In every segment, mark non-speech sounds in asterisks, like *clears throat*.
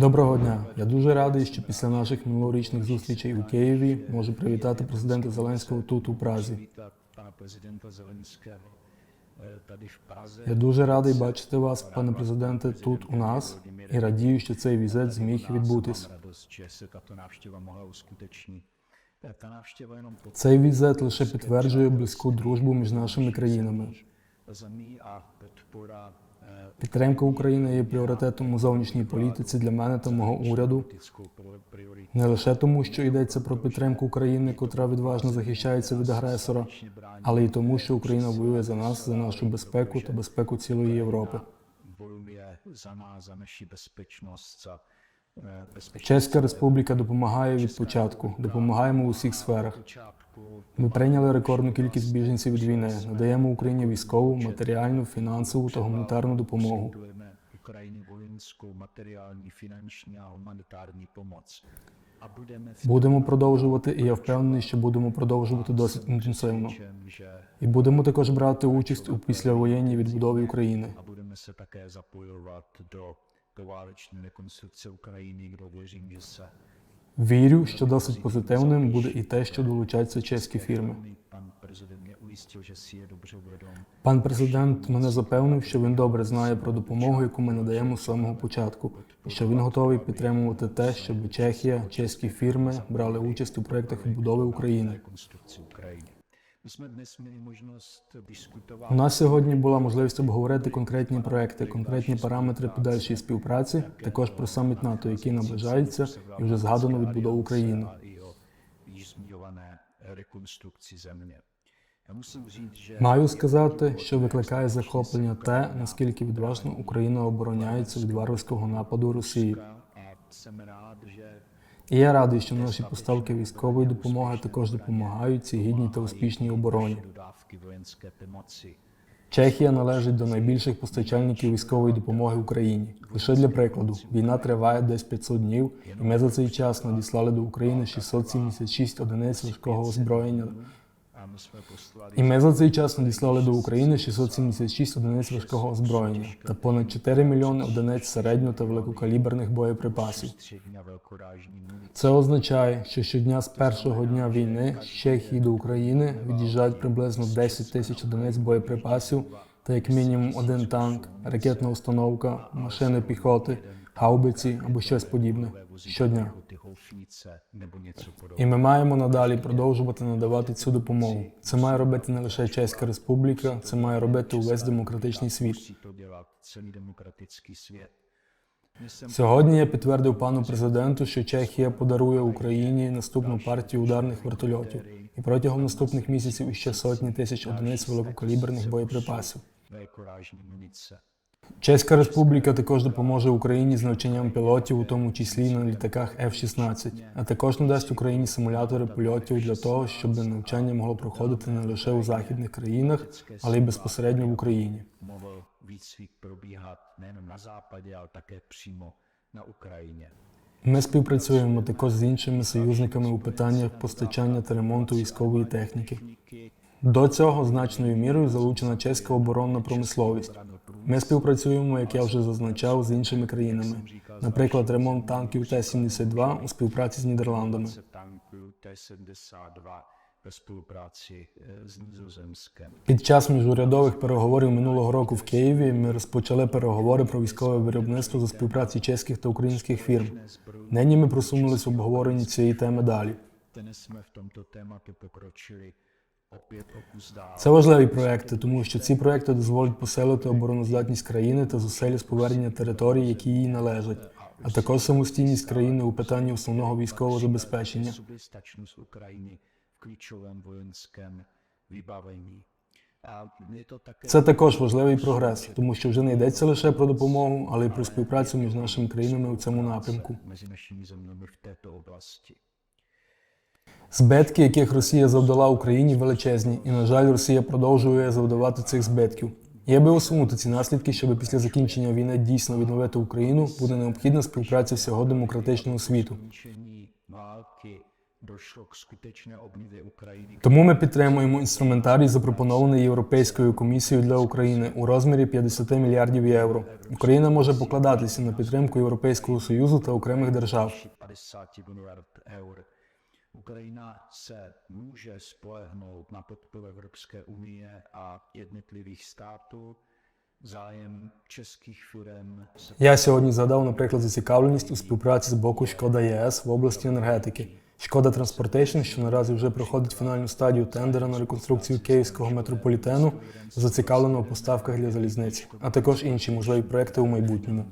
Доброго дня. Я дуже радий, що після наших минулорічних зустрічей у Києві можу привітати президента Зеленського тут у Празі. Я дуже радий бачити вас, пане президенте, тут у нас і радію, що цей візит зміг відбутись. Цей візит лише підтверджує близьку дружбу між нашими країнами. Eh, Підтримка України є пріоритетом у зовнішній політиці для мене та мого уряду. Не лише тому, що йдеться про підтримку України, котра відважно захищається від агресора, але й тому, що Україна воює за нас, за нашу безпеку та безпеку цілої Європи. Naši bezpečnost, za eh, bezpečnost Чеська республіка допомагає від початку, допомагаємо у усіх сферах. Ми прийняли рекордну кількість біженців від війни, надаємо Україні військову, матеріальну, фінансову та гуманітарну допомогу. Будемо продовжувати, і я впевнений, що будемо продовжувати досить інтенсивно. І будемо також брати участь у післявоєнній відбудові України. Вірю, що досить позитивним буде і те, що долучаться чеські фірми. Пан президент мене запевнив, що він добре знає про допомогу, яку ми надаємо з самого початку, і що він готовий підтримувати те, щоб Чехія, чеські фірми брали участь у проєктах відбудови України. У нас сьогодні була можливість обговорити конкретні проекти, конкретні параметри подальшої співпраці, також про саміт НАТО, який наближається, і вже згадано відбудову України. Маю сказати, що викликає захоплення те, наскільки відважно Україна обороняється від варварського нападу Росії. І я радий, що наші поставки військової допомоги також допомагають цій гідній та успішній обороні. Чехія належить до найбільших постачальників військової допомоги Україні. Лише для прикладу, війна триває десь 500 днів, і ми за цей час надіслали до України 676 одиниць важкого озброєння. І ми за цей час надіслали до України 676 одиниць важкого озброєння та понад 4 мільйони одиниць середньо та великокаліберних боєприпасів. Це означає, що щодня з першого дня війни з Чехії до України від'їжджають приблизно 10 тисяч одиниць боєприпасів та як мінімум один танк, ракетна установка, машини піхоти, гаубиці або щось подібне щодня. І ми маємо надалі продовжувати надавати цю допомогу. Це має робити не лише Чеська Республіка, це має робити увесь демократичний світ. Сьогодні я підтвердив пану президенту, що Чехія подарує Україні наступну партію ударних вертольотів і протягом наступних місяців іще сотні тисяч одиниць великокаліберних боєприпасів. Чеська республіка також допоможе Україні з навчанням пілотів, у тому числі на літаках F-16, а також надасть Україні симулятори польотів для того, щоб навчання могло проходити не лише у західних країнах, але й безпосередньо в Україні. Ми співпрацюємо також з іншими союзниками у питаннях постачання та ремонту військової техніки. До цього значною мірою залучена чеська оборонна промисловість. Ми співпрацюємо, як я вже зазначав, з іншими країнами. Наприклад, ремонт танків Т-72 у співпраці з Нідерландами. se tanku T-72 ve spolupráci s Nizozemskem. Під час міжурядових переговорів минулого року в Києві ми розпочали переговори про військове виробництво за співпраці чеських та українських фірм. Нині ми просунулись в обговоренні цієї теми далі. Dnes jsme v tomto tématu pokročili Це важливі проекти, тому що ці проекти дозволять посилити обороноздатність країни та зусилля з повернення територій, які їй належать, а також самостійність країни у питанні основного військового забезпечення. Це також важливий прогрес, тому що вже не йдеться лише про допомогу, але й про співпрацю між нашими країнами у цьому напрямку. Збитки, яких Росія завдала Україні, величезні, і на жаль, Росія продовжує завдавати цих збитків. І аби усунути ці наслідки, щоб після закінчення війни дійсно відновити Україну, буде необхідна співпраця всього демократичного світу. Тому ми підтримуємо інструментарій, запропонований Європейською комісією для України у розмірі 50 мільярдів євро. Україна може покладатися на підтримку Європейського союзу та окремих держав. 50 miliard eur. Ukrajina se může spolehnout na podporu Evropské unie a jednotlivých států. Zájem českých firm Я сьогодні згадав, наприклад, зацікавленість у співпраці з боку Шкода ЄС в області енергетики. Шкода Транспортейшн, що наразі вже проходить фінальну стадію тендера на реконструкцію київського метрополітену, зацікавлена у поставках для залізниці, а також інші можливі проекти у майбутньому.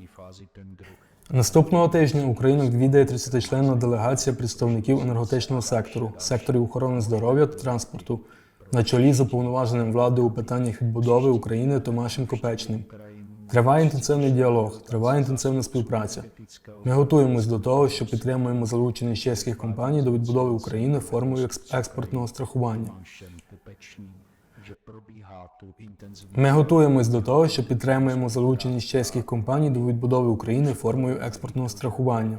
Наступного тижня Україну відвідає 30-членна делегація представників енергетичного сектору, секторів охорони здоров'я та транспорту, на чолі з уповноваженим владою у питаннях відбудови України Томашем Копечним. Триває інтенсивний діалог, триває інтенсивна співпраця. Ми готуємось до того, що підтримуємо залученість чеських компаній до відбудови України формою експортного страхування. Ми готуємось до того, що підтримуємо залученість чеських компаній до відбудови України формою експортного страхування.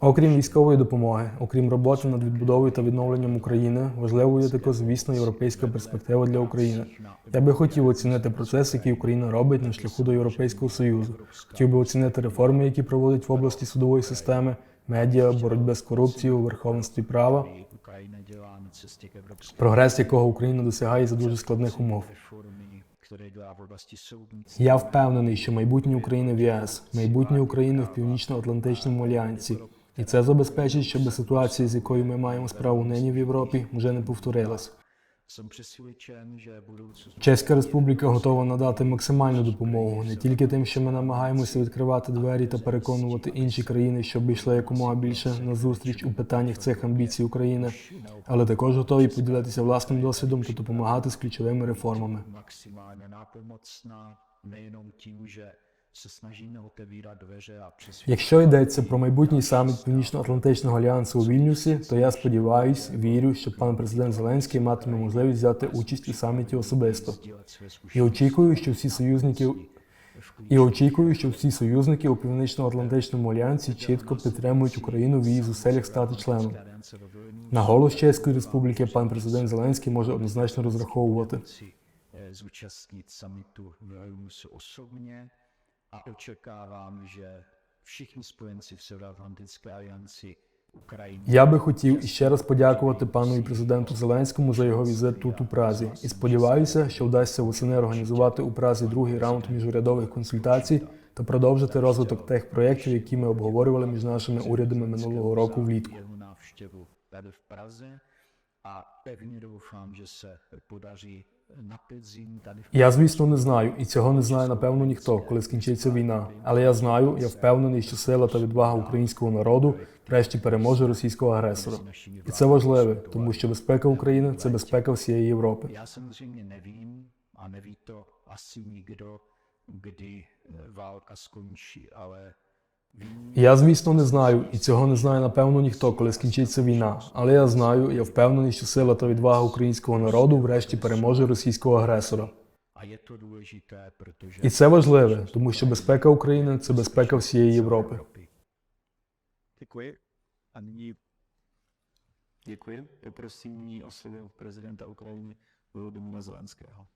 Окрім військової допомоги, окрім роботи над відбудовою та відновленням України, важливою є також, звісно, європейська перспектива для України. Я би хотів оцінити процес, який Україна робить на шляху до Європейського Союзу. Хотів би оцінити реформи, які проводить в області судової системи, медіа, боротьби з корупцією, верховенстві права, прогрес якого Україна досягає за дуже складних умов. Я впевнений, що майбутнє України в єС, майбутнє України в Північно-Атлантичному альянсі, і це забезпечить, щоб ситуація, з якою ми маємо справу нині в Європі, вже не повторилась. Чеська республіка готова надати максимальну допомогу не тільки тим, що ми намагаємося відкривати двері та переконувати інші країни, щоб йшли якомога більше на зустріч у питаннях цих амбіцій України, але також готові поділитися власним досвідом та допомагати з ключовими реформами. Якщо йдеться про майбутній саміт Північно-Атлантичного альянсу у Вільнюсі, то я сподіваюсь, вірю, що пан президент Зеленський матиме можливість взяти участь у саміті особисто. І очікую, що всі союзники і очікую, що всі союзники у Північно-Атлантичному альянсі чітко підтримують Україну в її зусиллях стати членом. На голос Чеської республіки пан президент Зеленський може однозначно розраховувати. eh, zúčastnit samitu v Vilniusu osobně a očekávám, že všichni spojenci v Severoatlantické alianci Я би хотів іще раз подякувати пану і президенту Зеленському за його візит тут у Празі. І сподіваюся, що вдасться восени організувати у Празі другий раунд міжурядових консультацій та продовжити розвиток тих проєктів, які ми обговорювали між нашими урядами минулого роku влітку. jeho návštěvu tady v Praze a Я, звісно, не знаю, і цього не знає напевно ніхто, коли скінчиться війна. Але я знаю, я впевнений, що сила та відвага українського народу врешті переможе російського агресора. І це важливе, тому що безпека України це безпека всієї Європи. Já samozřejmě nevím a neví to asi nikdo, kdy eh, válka skončí, ale Я, звісно, не знаю, і цього не знає напевно ніхто, коли скінчиться війна. Але я знаю, я впевнений, що сила та відвага українського народу врешті переможе російського агресора. a je to důležité, protože І це важливе, тому що безпека України це безпека всієї Європи. Děkuji. Prosím nyní oslovil prezidenta Ukrajiny Volodymyra Zelenského.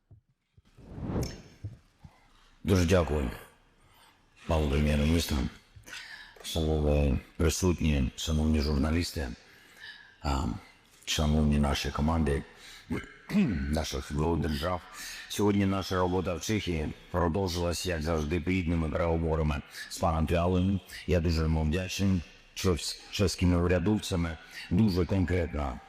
Дуже дякую, пане прем'єр-міністр, шановні присутні, шановні журналісти, шановні наші команди *clears throat* наших держав. Сьогодні наша робота в Чехії продовжилася, як завжди, плідними переговорами з паном Піалою. Я дуже йому вдячний, з чеськими урядовцями дуже конкретно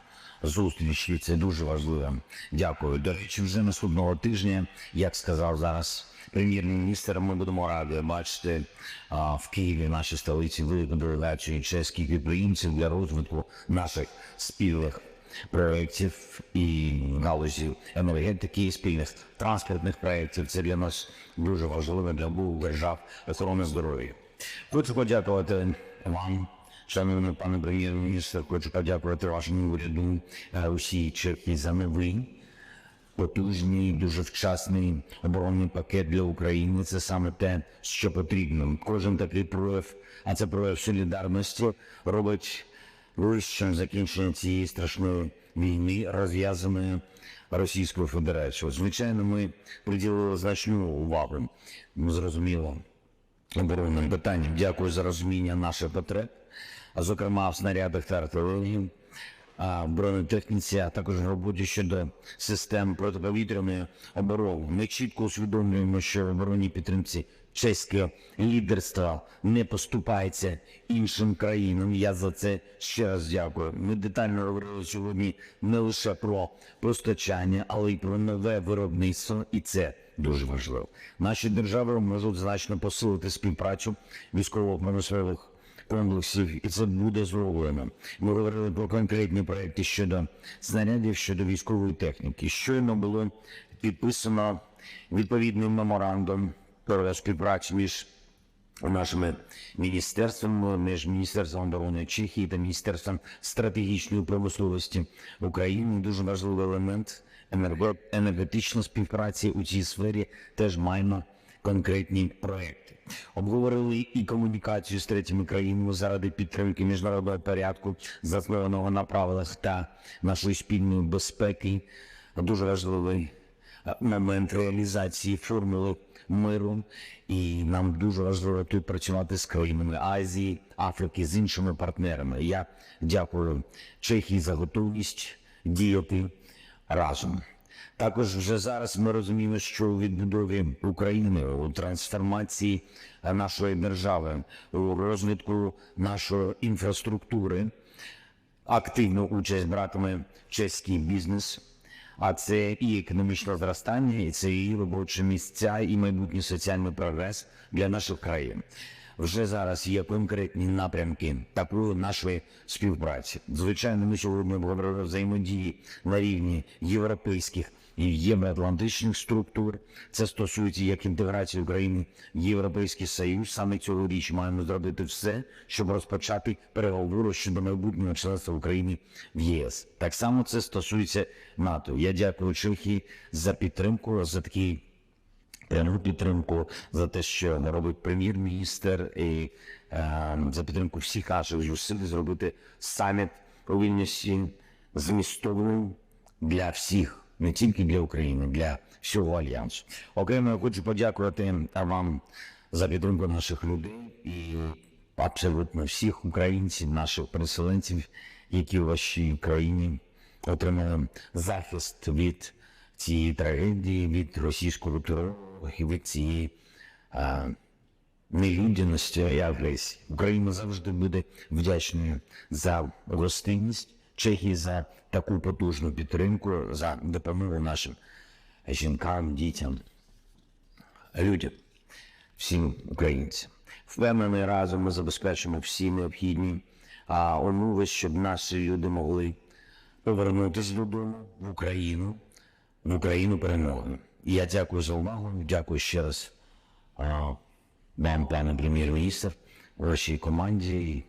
зустріч, це дуже важливо. Дякую. До речі, вже наступного тижня, як сказав зараз прем'єр-міністр, ми будемо раді бачити а, в Києві, нашій столиці, велику делегацію чеських підприємців для розвитку наших спільних проєктів і галузі енергетики, спільних транспортних проєктів. Це для нас дуже важливо для обох держав охорони здоров'я. Хочу подякувати вам. Шановний пане прем'єр-міністр, хочу подякувати вашому уряду е, усій Чехії за новий потужний, дуже вчасний оборонний пакет для України. Це саме те, що потрібно. Кожен такий прояв, а це прояв солідарності, робить вищим закінчення цієї страшної війни, розв'язаної Російською Федерацією. Звичайно, ми приділили значну увагу. Зрозуміло, оборонним питанням. Дякую за розуміння наших потреб, а зокрема в снарядах та артилерії, бронетехніці, а також роботі щодо систем протиповітряної оборони. Ми чітко усвідомлюємо, що в оборонній підтримці чеське лідерство не поступається іншим країнам. Я за це ще раз дякую. Ми детально говорили сьогодні не лише про постачання, але й про нове виробництво, і це дуже важливо. Наші держави можуть значно посилити співпрацю військово-промислових комплексів, і це буде зроблено. Ми говорили про конкретні проекти щодо снарядів, щодо військової техніки. Щойно було підписано відповідний меморандум про співпрацю між нашими міністерствами, між Міністерством оборони Чехії та Міністерством стратегічної промисловості України. Дуже важливий елемент енергетичної співпраці у цій сфері теж маємо конкретні проекти. Обговорили і комунікацію з третіми країнами заради підтримки міжнародного порядку, заснованого на правилах та нашої спільної безпеки. Дуже важливий е, момент реалізації формули миру, і нам дуже важливо тут працювати з країнами Азії, Африки, з іншими партнерами. Я дякую Чехії за готовність діяти разом. Також вже зараз ми розуміємо, що у відбудові України у трансформації нашої держави, у розвитку нашої інфраструктури активну участь братиме чеський бізнес. А це і економічне зростання, і це і робочі місця, і майбутній соціальний прогрес для наших країн. Вже зараз є конкретні напрямки такої нашої співпраці. Звичайно, ми сьогодні говорили взаємодії на рівні європейських і євроатлантичних структур. Це стосується як інтеграції України в Європейський Союз. Саме цього річ маємо зробити все, щоб розпочати переговори щодо майбутнього членства України в ЄС. Так само це стосується НАТО. Я дякую Чехії за підтримку, за такий підтримку за те, що робить прем'єр-міністр, і е, за підтримку всіх наших зусиль зробити саміт у Вільнюсі змістовним для всіх, не тільки для України, для всього альянсу. Окремо я хочу подякувати вам за підтримку наших людей і абсолютно всіх українців, наших переселенців, які в вашій країні отримали захист від цієї трагедії, від російського терору і від цієї а, нелюдяності і агресії. Україна завжди буде вдячною за гостинність Чехії за таку потужну підтримку, за допомогу нашим жінкам, дітям, людям, всім українцям. Впевнений, разом ми забезпечимо всі необхідні умови, щоб наші люди могли повернутися додому в Україну, в Україну перемоги. Я дякую за увагу. Дякую ще раз вам, пане прем'єр-міністр, вашій команді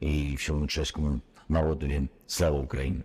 і всьому чеському народові. Слава Україні!